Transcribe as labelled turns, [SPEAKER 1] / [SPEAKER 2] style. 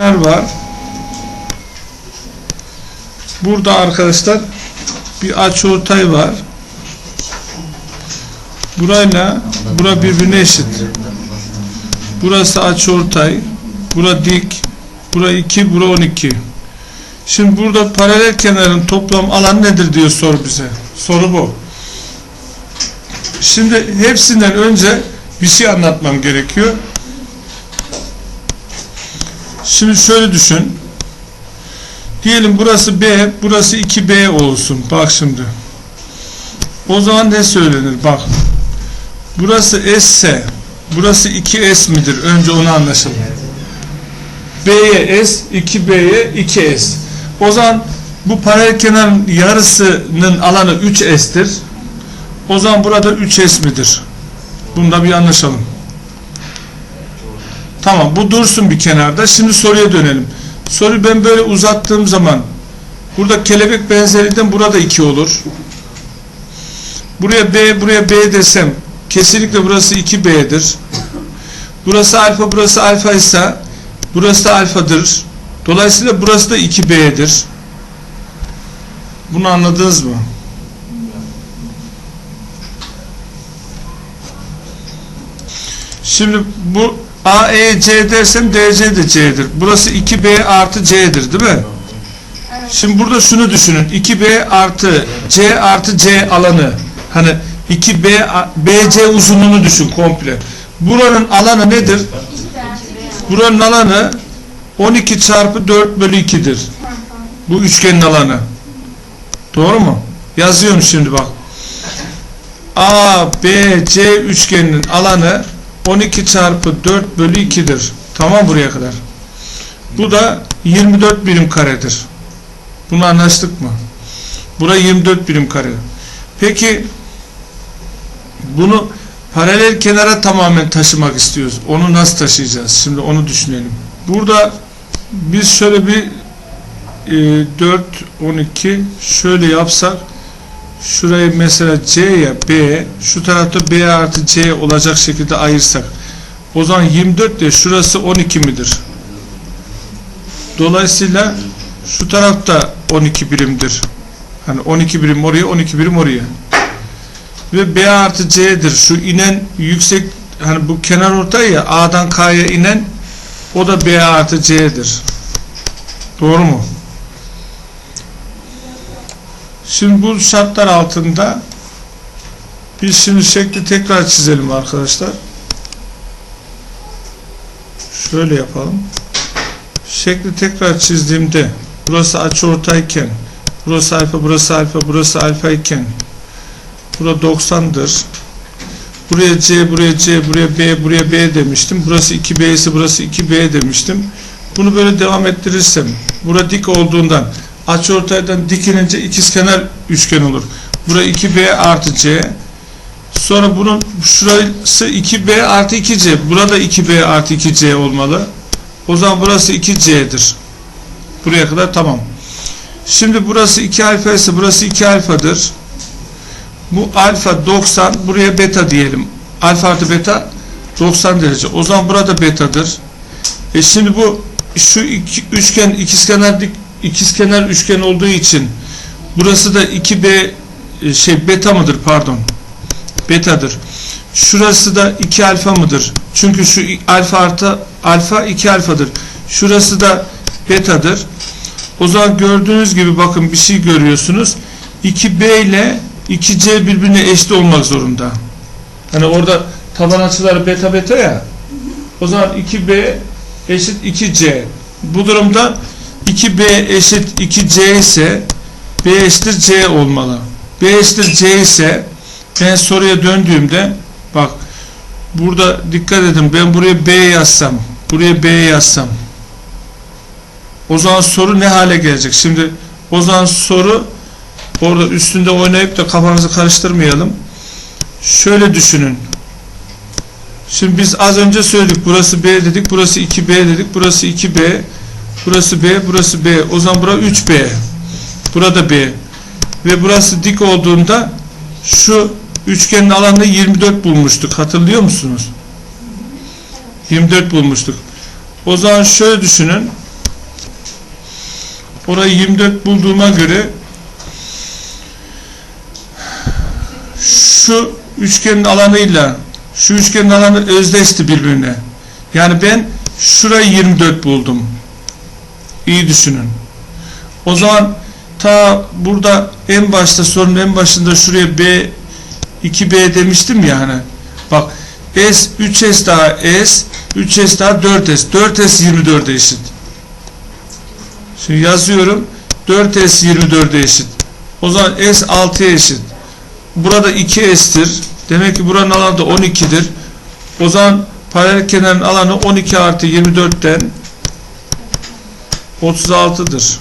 [SPEAKER 1] var. Burada arkadaşlar bir açıortay var. Burayla bura birbirine eşit. Burası açıortay. Bura dik. Bura 2, bura 12. Şimdi burada paralel kenarın toplam alanı nedir diyor soru bize. Soru bu. Şimdi hepsinden önce bir şey anlatmam gerekiyor. Şimdi şöyle düşün. Diyelim burası B, burası 2B olsun. Bak şimdi. O zaman ne söylenir? Bak. Burası S ise burası 2S midir? Önce onu anlaşalım. B'ye S, 2B'ye 2S. O zaman bu paralel kenarın yarısının alanı 3S'tir. O zaman burada 3S midir? Bunda bir anlaşalım. Tamam bu dursun bir kenarda. Şimdi soruya dönelim. Soruyu ben böyle uzattığım zaman burada kelebek benzerinden burada 2 olur. Buraya B, buraya B desem kesinlikle burası 2B'dir. Burası alfa, burası alfa ise burası da alfadır. Dolayısıyla burası da 2B'dir. Bunu anladınız mı? Şimdi bu A, E, C dersem DC de C'dir. Burası 2B artı C'dir değil mi? Şimdi burada şunu düşünün. 2B artı C artı C alanı. Hani 2B, a- BC uzunluğunu düşün komple. Buranın alanı nedir? Buranın alanı 12 çarpı 4 bölü 2'dir. Bu üçgenin alanı. Doğru mu? Yazıyorum şimdi bak. A, B, C üçgeninin alanı 12 çarpı 4 bölü 2'dir. Tamam buraya kadar. Bu da 24 birim karedir. Bunu anlaştık mı? Bura 24 birim kare. Peki bunu paralel kenara tamamen taşımak istiyoruz. Onu nasıl taşıyacağız? Şimdi onu düşünelim. Burada biz şöyle bir e, 4 12 şöyle yapsak şurayı mesela C ya B şu tarafta B artı C olacak şekilde ayırsak o zaman 24 de şurası 12 midir? Dolayısıyla şu tarafta 12 birimdir. Hani 12 birim oraya 12 birim oraya. Ve B artı C'dir. Şu inen yüksek hani bu kenar ortay ya A'dan K'ya inen o da B artı C'dir. Doğru mu? Şimdi bu şartlar altında biz şimdi şekli tekrar çizelim arkadaşlar. Şöyle yapalım. Şekli tekrar çizdiğimde burası açıortayken burası alfa, burası alfa, burası alfa iken bura 90'dır. Buraya C, buraya C, buraya B, buraya B demiştim. Burası 2B ise burası 2B demiştim. Bunu böyle devam ettirirsem bura dik olduğundan açıortaydan dikilince ikizkenar üçgen olur. Bura 2B artı C. Sonra bunun şurası 2B artı 2C. Burada 2B artı 2C olmalı. O zaman burası 2C'dir. Buraya kadar tamam. Şimdi burası 2 alfa ise burası 2 alfadır. Bu alfa 90 buraya beta diyelim. Alfa artı beta 90 derece. O zaman burada betadır. E şimdi bu şu iki, üçgen ikizkenar dik ikizkenar üçgen olduğu için burası da 2b e, şey beta mıdır? Pardon. Betadır. Şurası da 2 alfa mıdır? Çünkü şu alfa artı alfa 2 alfadır. Şurası da betadır. O zaman gördüğünüz gibi bakın bir şey görüyorsunuz. 2b ile 2c birbirine eşit olmak zorunda. Hani orada taban açıları beta beta ya. O zaman 2b eşit 2c bu durumda 2b eşit 2c ise b eşittir c olmalı. b eşittir c ise ben soruya döndüğümde bak burada dikkat edin ben buraya b yazsam buraya b yazsam o zaman soru ne hale gelecek? Şimdi o zaman soru orada üstünde oynayıp da kafanızı karıştırmayalım. Şöyle düşünün. Şimdi biz az önce söyledik. Burası B dedik. Burası 2B dedik. Burası 2B. Burası B, burası B. O zaman bura 3B. Burada B. Ve burası dik olduğunda şu üçgenin alanını 24 bulmuştuk. Hatırlıyor musunuz? 24 bulmuştuk. O zaman şöyle düşünün. Orayı 24 bulduğuma göre şu üçgenin alanıyla şu üçgenin alanı özdeşti birbirine. Yani ben şurayı 24 buldum. İyi düşünün. O zaman ta burada en başta sorunun en başında şuraya B 2B demiştim ya hani. Bak S 3S daha S 3S daha 4S. 4S 24'e eşit. Şimdi yazıyorum. 4S 24'e eşit. O zaman S 6'ya eşit. Burada 2S'tir. Demek ki buranın alanı da 12'dir. O zaman paralel kenarın alanı 12 artı 24'ten 36'dır.